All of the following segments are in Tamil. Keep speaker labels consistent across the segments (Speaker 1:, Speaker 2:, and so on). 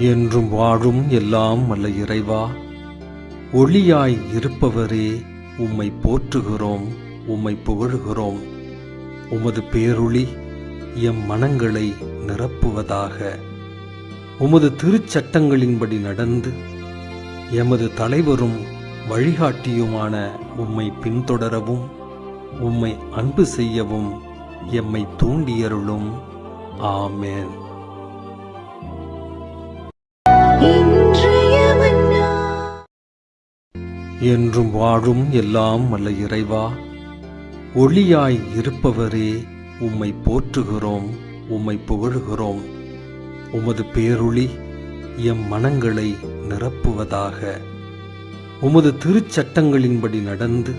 Speaker 1: என்றும் வாழும் எல்லாம் அல்ல இறைவா ஒளியாய் இருப்பவரே உம்மை போற்றுகிறோம் உம்மை புகழுகிறோம். உமது பேருளி எம் மனங்களை நிரப்புவதாக. உமது திருச்சட்டங்களின்படி நடந்து எமது தலைவரும் வழிகாட்டியுமான உம்மை பின்தொடரவும் உம்மை அன்பு செய்யவும் எம்மை தூண்டியருளும். ஆமேன். என்றும் வாழும் எல்லாம் அல்ல இறைவா ஒளியாய் இருப்பவரே உம்மை போற்றுகிறோம் உம்மை புகழுகிறோம். உமது பேருளி எம் மனங்களை நிரப்புவதாக. உமது திருச்சட்டங்களின்படி நடந்து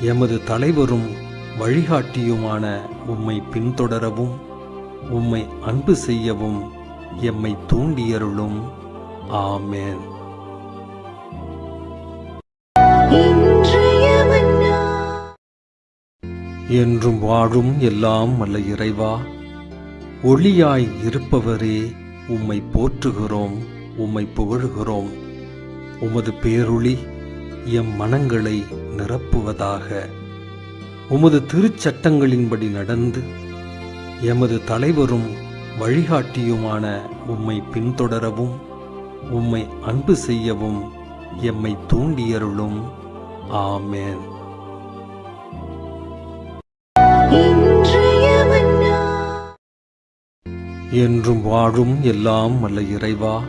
Speaker 1: எமது தலைவரும் வழிகாட்டியுமான உம்மை பின்தொடரவும் உம்மை அன்பு செய்யவும் எம்மை தூண்டியருளும். ஆமேன். என்றும் வாழும் எல்லாம் அல்ல இறைவா ஒளியாய் இருப்பவரே உம்மை போற்றுகிறோம் உம்மை புகழுகிறோம். உமது பேருளி எம் மனங்களை நிரப்புவதாக. உமது திருச்சட்டங்களின்படி நடந்து எமது தலைவரும் வழிகாட்டியுமான உம்மை பின்தொடரவும் உம்மை அன்பு செய்யவும் எம்மை தூண்டியருளும். ஆமேன். என்றும் வாழும் எல்லாம் அல்ல இறைவா.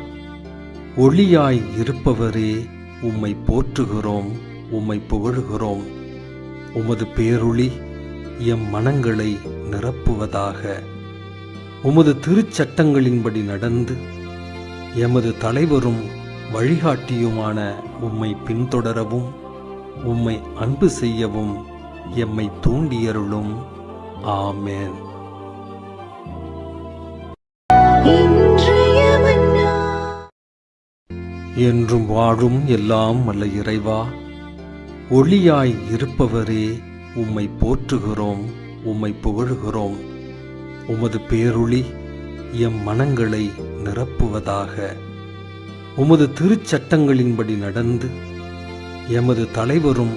Speaker 1: ஒளியாய் இருப்பவரே உம்மை போற்றுகிறோம் உம்மை புகழுகிறோம். உமது பேருளி எம் மனங்களை நிரப்புவதாக. உமது திருச்சட்டங்களின்படி நடந்து எமது தலைவரும் வழிகாட்டியுமான உம்மை பின்தொடரவும் உம்மை அன்பு செய்யவும் எம்மை தூண்டியருளும். ஆமேன். என்றும் வாழும் எல்லாம் அல்ல இறைவா ஒளியாய் இருப்பவரே உம்மை போற்றுகிறோம் உம்மை புகழுகிறோம். உமது பேருளி எம் மனங்களை நிரப்புவதாக. உமது திருச்சட்டங்களின்படி நடந்து எமது தலைவரும்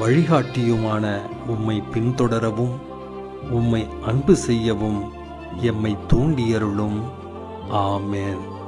Speaker 1: வழிகாட்டியுமான உம்மை பின்தொடரவும் உம்மை அன்பு செய்யவும் எம்மை தூண்டியருளும். ஆமேன்.